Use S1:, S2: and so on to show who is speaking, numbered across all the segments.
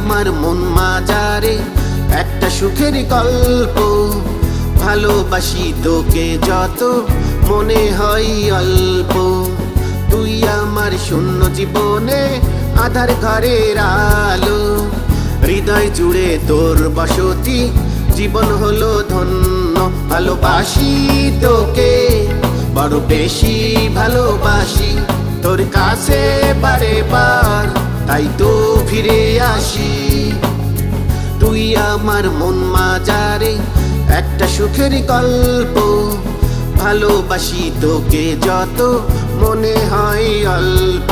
S1: আমার মন মাজারে একটা সুখের গল্প। ভালোবাসি তোকে যত, মনে হয় অল্প। তুই আমার শূন্য জীবনে আধার ঘরের আলো। হৃদয় জুড়ে তোর বসতি, জীবন হলো ধন্য। ভালোবাসি তোকে, বড় বেশি ভালোবাসি। তোর কাছে বারে বার, তাই তো ফিরে আসি। আমার মন মাজারে একটা সুখের গল্প। ভালোবাসি তোকে যত, মনে হয় অল্প।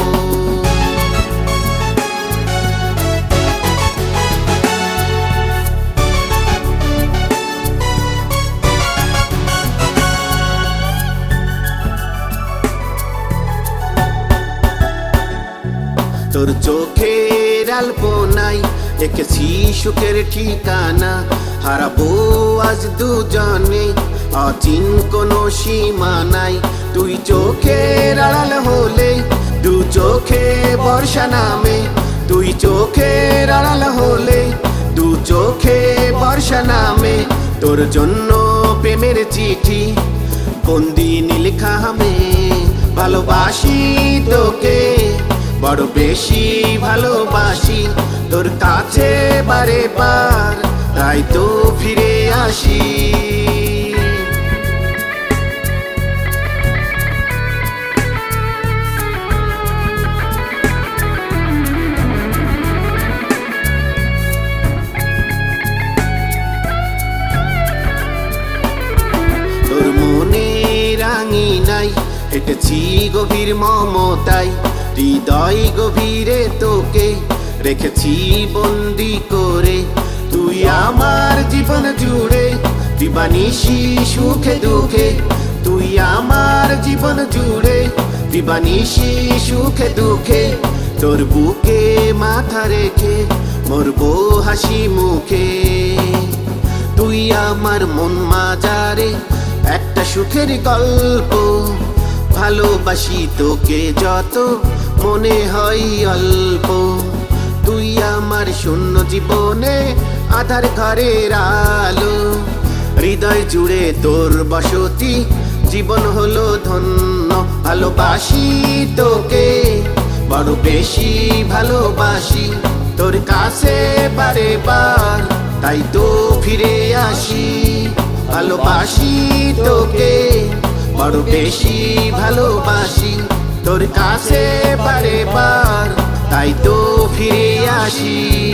S1: তোর চোখের আলপনাই এঁকেছি সুখের ঠিকানা হারাবো আজ দুজনে অচিন কোনো সীমা নাই তুই চোখের আড়াল হলে দু চোখে বর্ষা নামে তুই চোখের আড়াল হলে দু চোখে বর্ষা নামে তোর জন্য প্রেমের চিঠি বন্দি নীলখা হামে ভালোবাসি তোকে বড় বেশি ভালোবাসি তোর কাছে বারে বার, তাই তো ফিরে আসি। নাই, হেঁটেছি গভীর মমতাই হৃদয় গভীরে তোকে। রেখেছি বন্দি করে। তুই আমার জীবন জুড়ে দিবানিশি সুখে দুঃখে। তুই আমার জীবন জুড়ে দিবানিশি সুখে দুঃখে। তোর বুকে মাথা রেখে মরবো হাসি মুখে। তুই আমার মন মাজারে একটা সুখের গল্প। ভালোবাসি তোকে যত মনে হয় অল্প। তুই আমার শূন্য জীবনে আধার ঘরের আলো। হৃদয় জুড়ে তোর বসতি, জীবন হলো ধন্য ভালোবাসি তোকে। বড় বেশি ভালোবাসি তোর কাছে বারে বার, তাই তো ফিরে আসি। ভালোবাসি তোকে, বড় বেশি ভালোবাসি তোর কাছে বারে বার। তাই তো ফিরে আসি।